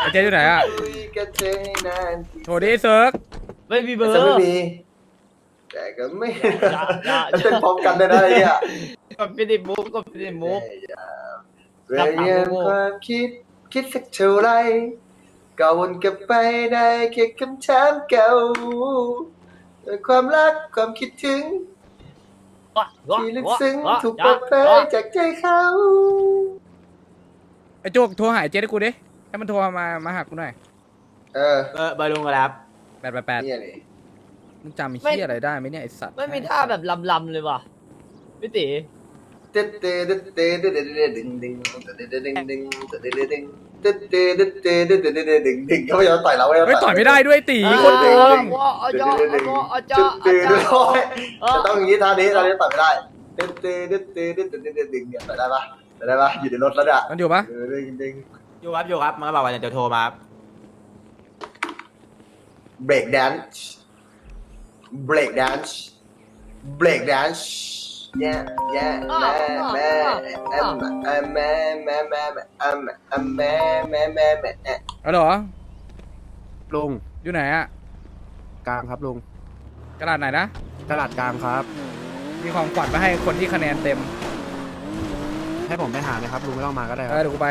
ไอ้เจ๊อยู่ไหนอะคุยกันเธอให้นานที่โทรดิไอ้เซิร์กไม่มีเบอร์ จะไม่มีแต่ก็ไม่อย่าอย่าเต้นพร้อมกันได้ได้เนี่ยกดไม่ได้มุกกดไม่ได้มุก เรียนความคิดคิดสักเท่าไรก็วนกลับไปได้แค่คำถามเก่าความรักความคิดถึง ที่ลึกซึ้งถูกเปิดเผยจากใจเขา ไอ้โจกโทรหาไอ้เจ๊ให้กูดิ ให้มันโทรมา มาหากูหน่อยเออเบอร์เบอร์ลุงอะไรครับ แปดแปดแปดเนี่ยนี่มึงจำไอ้เหี้ยอะไรได้ไหมเนี่ยไอ้สัตว์ไม่มีท่าแบบลำๆเลยว่ะพี่ตีเต้เต้เต้เต้เต้เต้เต้ดึงดึงเต้เต้ดึงดึงเต้เต้ดึงเต้เต้เต้เต้เต้เต้เต้ดึงดึงเขาไม่ยอมต่อยเราไม่ต่อยไม่ได้ด้วยตีเออคนโกงว่าเอาจ้อเอาจ้อเอาจ้อจุดเอาตื่นจ้อด้วยเออจะต้องอย่างนี้ท่านี้ท่านี้ต่อยไม่ได้เต้เต้เต้เต้เต้เต้ดึงเนี่ยต่อยได้ปะต่อยได้ปะอยู่ในรถแล้วเนี่ยมันอยู่ปะดึงดึง อยู่ครับอยู่ครับมันก็บอกว่าจะโทรมาครับเบรกแดนซ์เบรกแดนซ์เบรกแดนซ์เนี่ยเนี่ยแม่แม่แม่แม่แม่แม่แม่แม่แม่แม่แม่แม่เอาเหรอลุงอยู่ไหนอะกลางครับลุงกระดาษไหนนะตลาดกลางครับ มีของขวัญมาให้คนที่คะแนนเต็มให้ผมไปหาไหมครับลุงไม่ต้องมาก็ได้คเอรัอบเดี๋ยวกูไป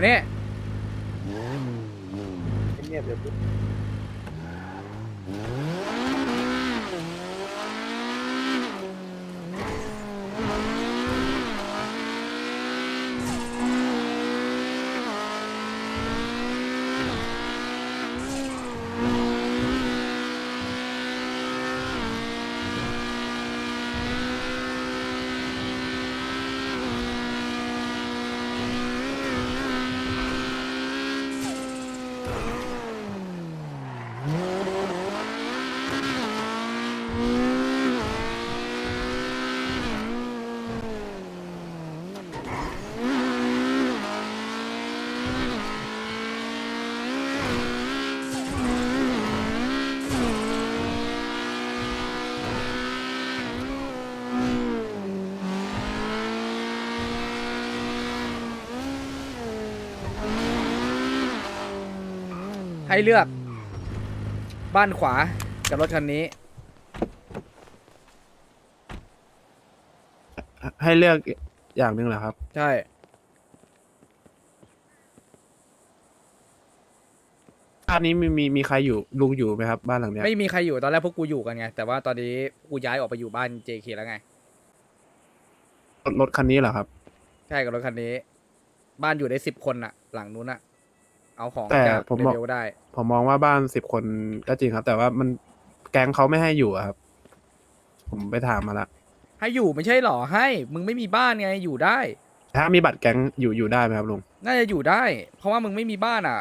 มานี่เงียบเดี๋ยวปุ๊บ ให้เลือก บ้านขวากับรถคันนี้ ให้เลือกอย่างหนึ่งเหรอครับ ใช่ บ้านนี้มีมีมีใครอยู่ลุงอยู่ไหมครับ บ้านหลังเนี้ยไม่มีใครอยู่ตอนแรกพวกกูอยู่กันไง แต่ว่าตอนนี้กูย้ายออกไปอยู่บ้าน JK แล้วไง รถรถคันนี้เหรอครับ ใช่กับรถคันนี้ บ้านอยู่ได้สิบคนอะหลังนู้นอะ เอาของแต่จากผมเรบอกเบลได้ ผมมองว่าบ้านสิบคนก็จริงครับ แต่ว่ามันแก๊งเขาไม่ให้อยู่อะครับ ผมไปถามมาละให้อยู่ไม่ใช่หรอให้ มึงไม่มีบ้านไงอยู่ได้ ถ้ามีบัตรแก๊งอยู่อยู่ได้ไหมครับลุงน่าจะอยู่ได้ เพราะว่ามึงไม่มีบ้านอะ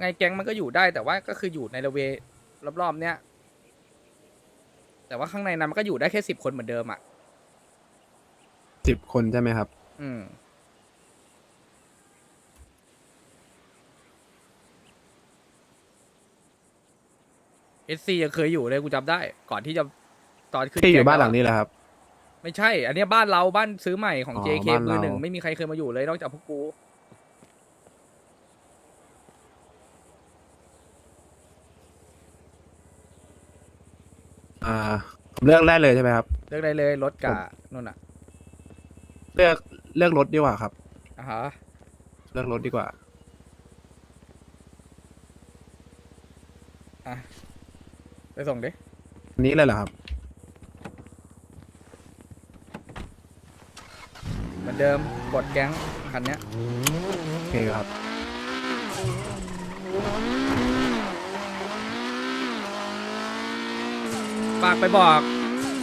ไงแก๊งมันก็อยู่ได้ แต่ว่าก็คืออยู่ในระเวรอบๆเนี้ยแต่ว่าข้างในนั้นมันก็อยู่ได้แค่สิบคนเหมือนเดิมอะ สิบคนใช่ไหมครับ อืม เอสซียังเคยอยู่เลยกูจำได้ ก่อนที่จะตอนขึ้นที่อยู่แก๊งบ้านหลังเรนี้แหละครับ ไม่ใช่ อันเนี้ยบ้านเราบ้านซื้อใหม่ของ อ๋อ JK บ้านมือหนึ่งเราไม่มีใครเคยมาอยู่เลยนอกจากพวกกู อ่าผมเลือกได้เลยใช่ไหมครับ เลือกได้เลยรถกับนู่นอะเลือกเลือกรถดีกว่าครับ อ่าฮะเลือกรถดีกว่า อะไป ส่งดิอันนี้เลยเหรอครับ เหมือนเดิมกดแก๊งคันเนี้ย โอเคครับ ฝากไปบอก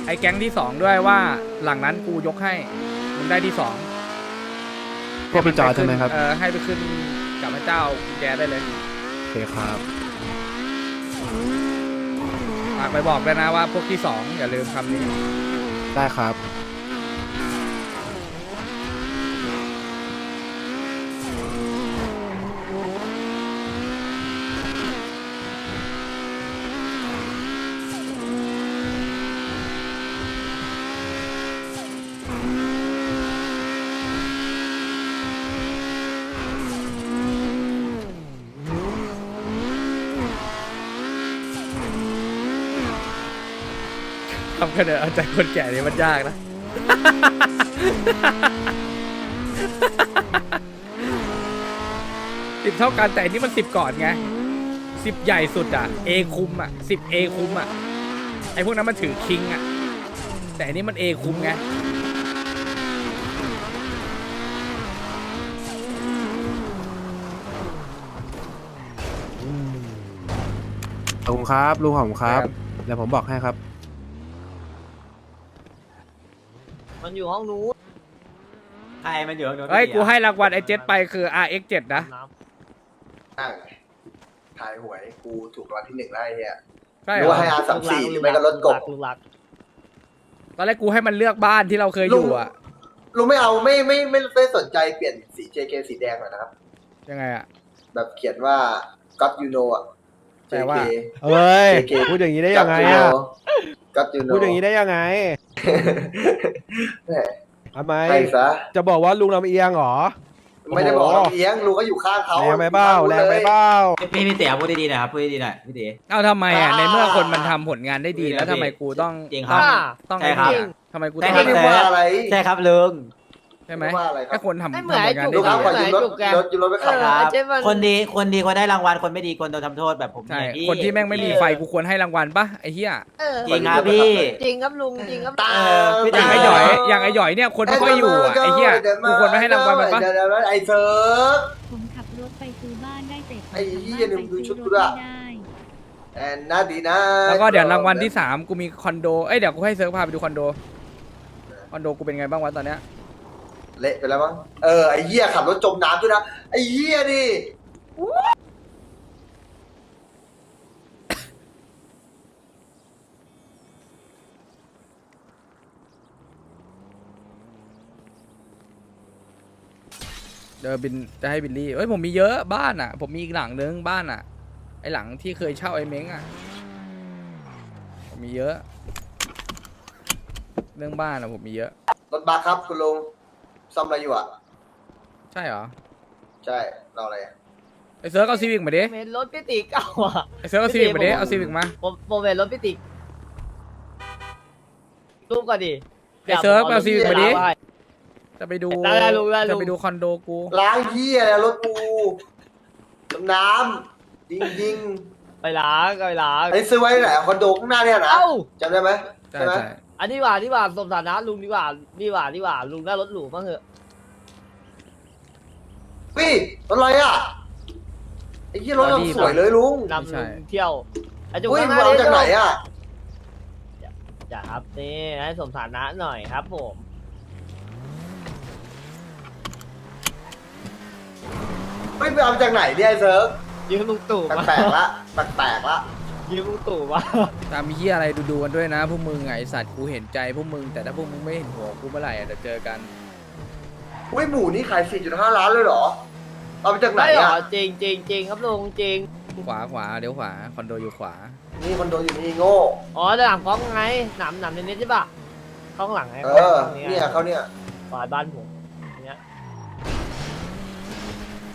ไอ้แก๊งที่สองด้วยว่าหลังนั้นกูยกให้มึงได้ที่สองพวกพี่จอร์จใช่ไหมครับ เออให้ไปขึ้นกับพระเจ้ากุญแกได้เลย โอเคครับฝากไปบอกด้วยนะว่าพวกที่สองอย่าลืมคำนี้ ได้ครับำคะแนนเอาใจคนแก่นี่มันยากนะ สิบเท่ากันแต่อันนี้มันสิบก่อนไงสิบใหญ่สุดอะเอคุมอะสิบเอคุมอะไอพวกนั้นมันถือคิงอะ แต่อันนี้มันเอคุมไงขอบคุณครับลุงขอบคุณครับครับเดี๋ยวผมบอกให้ครับ มันอยู่ห้องนู้นใครมันอยู่ข้างโน้นเฮ้ยพี่กูอะให้รางวัลไอเจ็ดไปคือ RX 7 นะน้นั่งทายหวยกูถูกรางวัลที่หนึ่งได้เฮียใช่เหหรรืออว่าให้อาสามสี่หรือไม่ก็รถกบลูกรักตอนแรกกูให้มันเลือกบ้านที่เราเคยอยู่อะลุงไม่เอาไม่ไม่ไม่ไม่สนใจเปลี่ยนสี JK สีแดงหน่อยนะครับ ยังไงอะแบบเขียนว่า God you know อะแปลว่า JK เฮ้ย JK พูดอย่างนี้ได้ยังไง God you อะ know God you know พูดอย่างนี้ได้ยังไง แหมทำไม ให้ซะ จะบอกว่าลุงลำเอียงเหรอ ไม่ได้บอกลำเอียงลุงก็อยู่ข้างเขาแรงไปเบ้าแรงไปเบ้า พี่พี่เต๋อพูดดีๆหน่อยครับพูดดีๆหน่อยพี่เต๋อ เอาทำไมอะในเมื่อคนมันทำผลงานได้ดี แล้วทำไมกูต้องจริงครัต้อบงต้องใช่ครับไอ้นี่ทำไมกูใช่ต้องครัไม่บ ได้ว่าอะไร ใช่ครับลุง ใช่ไหมไม่ว่าอะไรครัแค่บคนทำไม่ทำเหผมือนลไอ้งานจุกได้ลุงดีครับขอยืมรถจุกแกรถยืมรถไปเอขับอครับไอ้เจ๊มัน คนดีคนดีควรได้รางวัลคนไม่ดีควรโดนทำโทษแบบผมใช่เนี่ยพี่คนที่แม่งไม่มีไฟกูควรให้รางวัลปะไอ้เหี้ยเออจริงครับพี่ จริงครับลุงจริงครับ ตา เออพี่อต๋ย่างไอ้หยอยอย่างไอ้หยอยเนี่ยคนไม่ค่อยอยู่อะไอ้เหี้ยกูควรไม่ให้รางวัลมันปะ เดี๋ยวเดี๋ยวเดี๋ยวไอ้เซิร์ฟ ผมขับรถไปซื้อบ้านได้แต่ผมไอ้เหี้ยกลับเนี่ยมึงดูชุดกูบ้านด้วยไปซื้อรถไม่ได้แอนนาดีนะแล้วก็เดี๋ยวรางวัลที่สามกูมีคอนโด เอ้ยเดี๋ยวกูให้เซิร์ฟพาไปดูคอนโด คอนโดกูเป็นไงบ้างวะตอนเนี้ย เละไปแล้วมั้งเออไอ้เหี้ยขับรถจมน้ำด้วยนะไอ้เหี้ยนี่เดี๋ยวบินจะให้บิลลี่เอ้ยผมมีเยอะบ้านอะ ผมมีอีกหลังนึงบ้านอะ ไอหลังที่เคยเช่าไอเม้งอะผมมีเยอะ เรื่องบ้านอะผมมีเยอะ รถบัสครับคุณลุง ซ่อมอะไรอยู่อะ ใช่เหรอใช่เราอะไรอะไอเซิร์ฟเอาซีวิกมาดิเมนรถพี่ติ๊กเอาอะไอเซิร์ฟเอาซีวิกมาดิเอาซีวิกมาผมผมเห็นรถพี่ติ๊กรูปก่อนดิไอเซิร์ฟเอาซีวิกมาดิเอจะไปดูได้ได้ลุงได้ลุงจะไปดูคอนโดกูล้างเหี้ยแล้วรถกูจมน้ำยิงยิงไปล้างไปล้างไอ้ซื้อไว้ไหนอะคอนโดข้างหน้าเนี่ยนะเอ้า จำได้ไหมใช่ใช่ไหม ใช่อันนี้ว่านี่ว่าสมฐานะลุงดีกว่านี่ว่านี่ว่าลุงได้รถหรูบ้างเหอะ พี่รถอะไรอะไอ้เหี้ยรถเราสวยเลยลุงนำลุงเที่ยวไอ้จุกอุ้ยข้างหมึงน้าเอาดิจากไหนอะอย่าครับนี่ให้สมฐานะหน่อยครับผมไม่ไปเอาจากไหนเนี่ยไอ้เซิร์ฟยืมลุงตู่มาแปลกๆละแปลกๆละยืมลุงตู่มาตามมีเฮียอะไรดูดูๆกันด้วยนะพวกมึงไงไอ้สัตว์กูเห็นใจพวกมึงแต่ถ้าพวกมึงไม่เห็นหัวกูเมื่อไหร่อะเดี๋ยวเจอกันอุ้ยหมูนี่ขาย 4.5 ล้านเลยเหรอ เอามาจากไหนไม่หรออะจริงจริงจริงครับลุงจริงขวาขวาเดี๋ยวขวาคอนโดอยู่ขวา นี่คอนโดอยู่นี่โง่ อ๋อด้านหลังพร้อมไงหนำหนำในนี้ใช่ปะข้างหลังไงเออเนี่ยเขาเนี่ยซอยบ้านผมเนี้ย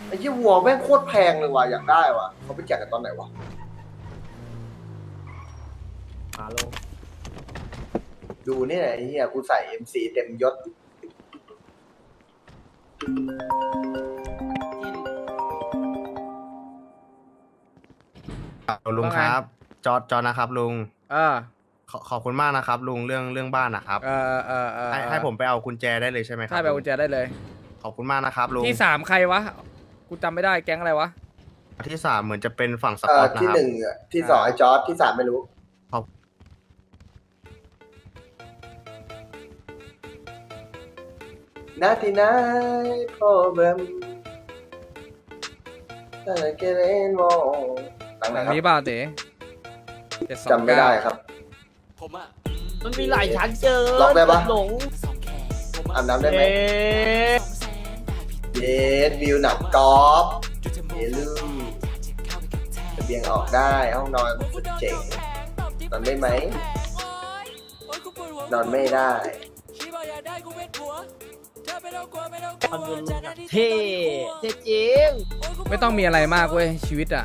ไอ้เหี้ยวัวแม่งโคตรแพงเลยว่ะอยากได้ว่ะเขาไปแจกกันตอนไหนวะหาลงดูนี่แหละไอ้เหี้ยกูใส่ MC เต็มยศ ลุงครับ จอดจอดนะครับลุงเออขอขอบคุณมากนะครับ ลุงเรื่องเรื่องบ้านนะครับ เออเออเออให้ให้ผมไปเอากุญแจได้เลยใช่ไหมครัใช่ไปเอากุญแจได้เลย ขอบคุณมากนะครับลุงที่สามใครวะ กูจำไม่ได้แก๊งอะไรวะ ที่สามเหมือนจะเป็นฝั่งสเอ่ปออร์ตนะที่ครับ หนึ่งอะที่สองไอ้จอร์ดที่สามไม่รู้ครับนาทีไหนพอเบิ่มแต่เกเรนมอง หลังไหหนลังครับนี้เปล่าเต๋เจ็ดสองจำไม่ได้ครับ มันมีหลายชั้นเจอล็อกได้ปะ หลงอาบน้ำได้ไหมเอ๊ะเยสวิวหนักกอล์ฟเยลูระเบียงออกได้ห้องนอนสุดเจ๋งนอนได้ไหมนอนไม่ได้ มันดูเท่เท่จริงไม่ต้องมีอะไรมากเว้ยชีวิตอะ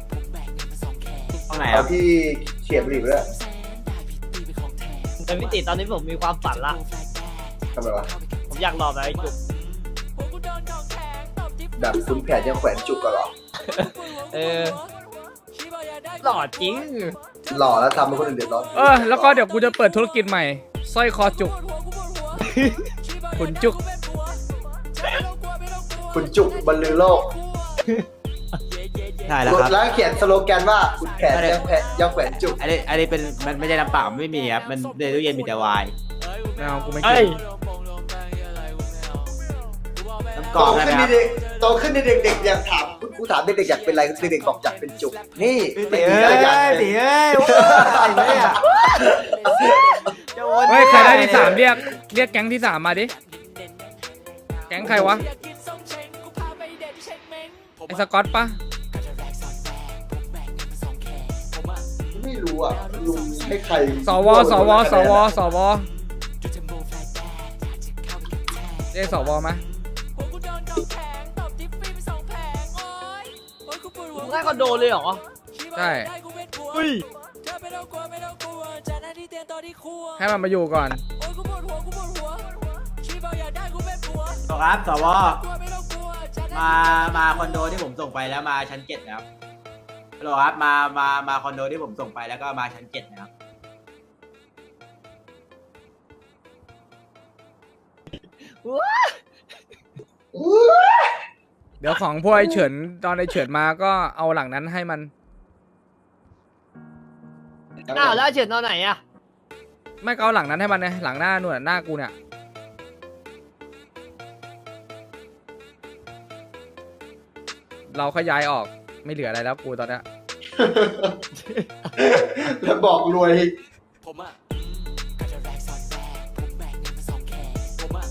ห้องไหนคเอารับที่เขียบหลีบด้วยเป็นพิติตอนนี้ผมมีความฝันละทำไมวะผมอยากหล่อแบบไอ้จุกแบบคุณแผนยังแขวนจุกกันหรอ เออหล่อจริงหล่อแล้วทำให้คนอื่นเดือดร้อนเออแล้วก็เดี๋ยวกูจะเปิดธุรกิจใหม่สร้อยคอจุก ขุนจุก คุณจุกบรรลือโลก ได้แล้วครับ แล้วเขียนสโลแกนว่าคุณแผนยังแผนยังแขวนจุกอันนี้อันนี้เป็นมันไม่ใช่น้ำเปล่าไม่มีครับมันในตู้เย็นมีแต่ไวน์ไม่เอากูไม่เอ้กิยนน้ำกโตรอกได้ไหมขึ้นครับเด็กๆโตขึ้นเด็กๆอยากถามกูถามเด็กๆอยากเป็นอะไรเด็กๆบอกอยากเป็นจุกนี่พี่ไม่ตีมีเอ้อะไรอยากยเป็นตีเอ้ยว้ายเนี่ยจะโอนเฮ้ยใครได้ที่สามเรียกเรียกแก๊งที่สามมาดิแก๊งใครวะไอ้สกอตปะ ไม่รู้อะลุงให้ใครสวสวสวสวเรียกสวไหมมึงให้คอนโดเลยเหรอใช่เฮ้ยให้มันมาอยู่ก่อนครับสวมา มาคอนโดที่ผมส่งไปแล้วมาชั้นเจ็ดนะครับ ฮัลโหลครับมามามาคอนโดที่ผมส่งไปแล้วก็มาชั้นเจ็ดนะครับ เดี๋ยวของพวกไอ้เฉินตอนไอ้เฉินมาก็เอาหลังนั้นให้มัน อ้าวแล้วเฉินตอนไหนอะไม่ก็เอาหลังนั้นให้มันไงหลังหน้าหนวดหน้ากูเนี่ยเราขยายออก ไม่เหลืออะไรแล้วกูตอนเนี้ยแล้วบอกรวย ผมอะก็จะแรกสอนแรกผมแบ่งเงินเป็นสองแขกผมอะ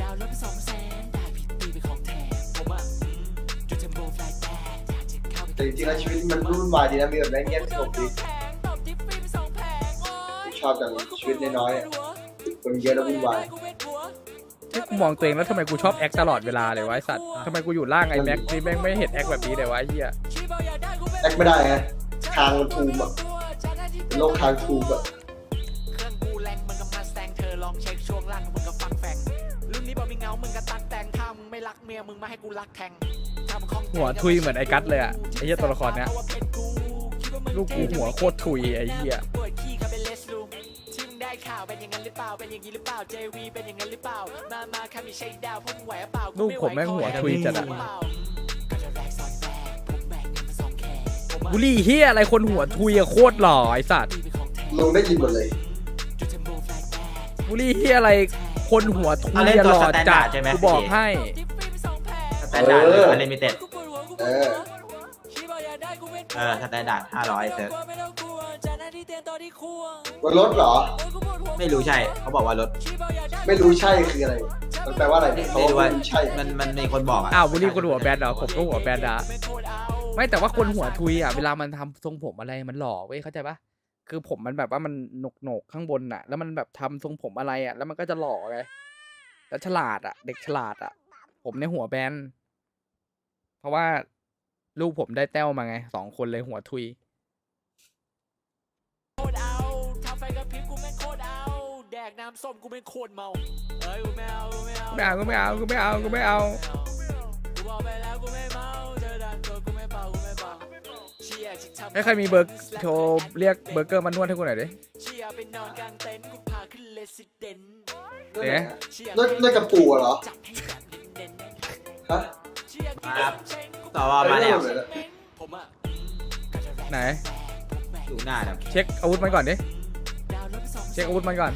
ดาวน์รถไปสองแสนได้ผิดตีเป็นของแท้ผมอะจุดเทมโบแฟลตแตกอยากจะเข้าไปแต่จริงๆแล้วชีวิตมันวุ่นวายดีนะมีแบบนั้นเงียบสงบดีชอบจังชีวิตน้อยๆอะคนเยอะแล้ววุ่นวาย เฮ้ยกูมองตัวเองแล้วทำไมกูชอบแอคตลอดเวลาเลยวะไอ้สัตว์ทำไมกูอยู่ล่างไอ้แม็กนี่แม่งไม่เห็นแอคแบบนี้เลยวะไอ้เหี้ยแอคไม่ได้ไงทางมันทูมอะเป็นโลกทางทูมอะเครื่องกูแรงมึงก็มาแซงเธอลองเช็คช่วงล่างมึงก็ฟังแฟงรุ่นนี้บอกมีเงามึงก็ตักแต่งถ้ามึงไม่รักเมียมึงมาให้กูรักแทงถ้ามึงคล่องใจหัวทุยเหมือนไอ้กัสเลยอะไอ้เหี้ยตัวละครเนี้ยลูกกูหัวโคตรทุยไอ้เหี้ย เป็นอย่างนั้นหรือเปล่า เป็นอย่างนี้หรือเปล่า JV เป็นอย่างนั้นหรือเปล่า มามาแค่มีใช้ดาวพวกมึงไหวหรือเปล่าลูกผมแม่งหัวทุยจัดอะก็จะแรกสอนแรกผมแบ่งเงินเป็นสองแขกผมอะบุลี่เฮียอะไรคนหัวทุยอะโคตรหล่อไอสัตว์ตีเป็นของแท้ลุงได้ยินหมดเลยจุดเทมโบแฟลตแตกบุลี่เฮียอะไรคนหัวทุยเอาเล่นอะตัหวล่อสแตนจัดาดร์ดใช่ไหมกูบอกให้ สแตนดาร์ดหรืออันลิมิเต็ดเออ เออสแตนดาร์ดห้าร้อยเซิร์ ฟว่ารถเหรอ ไม่รู้ใช่ เขาบอกว่ารถไม่รู้ใช่คืออะไรใช่มันแปลว่าอะไรเขาไม่รู้ว่าใช่ มันมันมีคนบอกอะอ้าวบุรีคนหัวแบนเหรอผมก็หัวแบนอะไม่แต่ว่าคนหัวทุยอะเวลามันทำทรงผมอะไรมันหล่อเว้ยเข้าใจปะคือผมมันแบบว่ามันหนกหนกๆข้างบนอะ แล้วมันแบบทำทรงผมอะไรอะ แล้วมันก็จะหล่อไงแล้วฉลาดอะ เด็กฉลาดอะ ผมในหัวแบนเพราะว่าลูกผมได้แต้วมาไงสองคนเลยหัวทุย กน้ำส้มกูแม่งโคตรเมาเอ้ยกูไม่เอากูไม่เอาไม่เอากูไม่เอากูไม่เอากูไม่เอากูบอกไปแล้วกูไม่เมาเจอดันตัวกูไม่เป่ากูไม่เป่าเชียร์จิกทำให้ใครมีเบอร์โทรเรียกเบอร์เกอร์มานวดให้กูหน่อยดิเชียร์ไปนอนกลางเต็นท์กูพาขึ้นเลสซิเดนต์เอ๊ะเชียร์นั่นนั่นกับปู่เหรอจัดให้แบบเน้นฮะๆเชียร์มาครับสวมาแล้วผมอะไหนดูหน้าครับเช็คอาวุธมันก่อนดิ เช็คอาวุธมันก่อน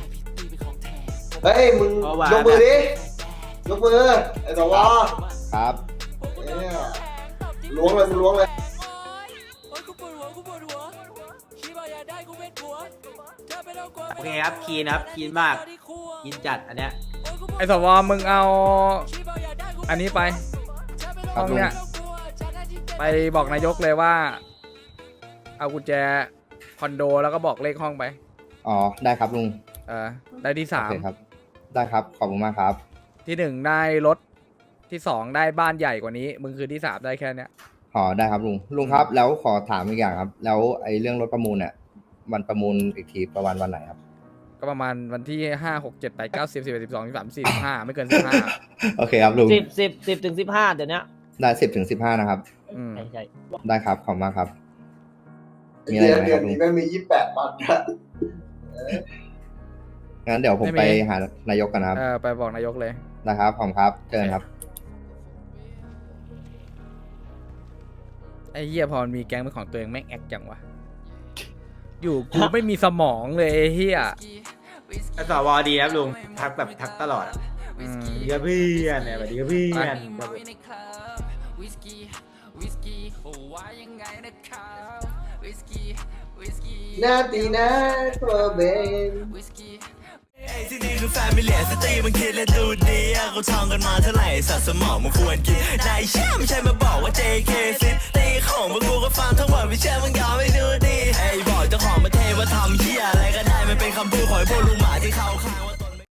เฮ้ยมึงยกมือดิยกมือไอ้สวครับ เนี่ยล้วงเลยมึงล้วงเลยโอ๊ยกูปวดหัวกูปวดหัวชีบอยากได้กูเป็นผัวเธอไม่ต้องกลัวโอเคครับคีนครับคีนมากคีนจัดอันเนี้ยไอ้สวมึงเอา อันนี้ไปห้องเนี้ยไปบอกนายกเลยว่า เอากุญแจคอนโดแล้วก็บอกเลขห้องไป อ๋อ ได้ครับลุงเออได้ที่สาม ได้ครับ ขอบคุณมากครับ ที่หนึ่งได้รถที่สองได้บ้านใหญ่กว่านี้ มึงคือที่สามได้แค่เนี้ย อ๋อได้ครับลุงลุงครับ แล้วขอถามอีกอย่างครับ แล้วไอ้เรื่องรถประมูลเนี่ยวันประมูลอีกทีประมาณวันไหนครับ ก็ประมาณวันที่ห้าหกเจ็ดแปดเก้าสิบสิบเอ็ดสิบสองสิบสามสี่สิบห้าไม่เกินสิบห้าโอเคครับลุงสิบสิบสิบถึงสิบห้าเดี๋ยวนี้ได้สิบถึงสิบห้านะครับ อืมใช่ใช่ได้ครับขอบคุณมากครับ มีอะไรเดือนไหมเดืคอนรับลุงนี้แม่งมียี่สิบแปดวันนะ งั้นเดี๋ยวผมไปหานายกกันนะครับ เออไปบอกนายกเลย นะครับขอบคุณครับเจอกันครับ ไอ้เหี้ยพอมันมีแก๊งเป็นของตัวเองแม่งแอคจังวะ อยู่กูไม่มีสมองเลยไอ้เหี้ยแต่สวดีครับลุงทักแบบทักตลอดอะอืม สวัสดีครับเพื่อนเนี่ยสวัสดีครับเพื่อนครับผมวิสกี้วิสกี้โอ้ว่ายังไงนะครับวิสกี้วิสกี้นาตีนาตัวเบนวิสกี้ ไอ้ที่นี่คือแฟมิเลียสตรีมันคิดและดูดีอะเขาท่องกันมาเท่าไหร่สัตว์สมองมันควรกินนายเชื่อไม่ใช่มาบอกว่า JK ซิตีของมึงกูก็ฟังทั้งหมดไม่เชื่อมึงยอมไม่ดูดีไอ้บอกเจ้าของประเทศว่าทำเฮียอะไรก็ได้มันเป็นคำพูดของไอ้พวกลุงหมาที่เขาข้าง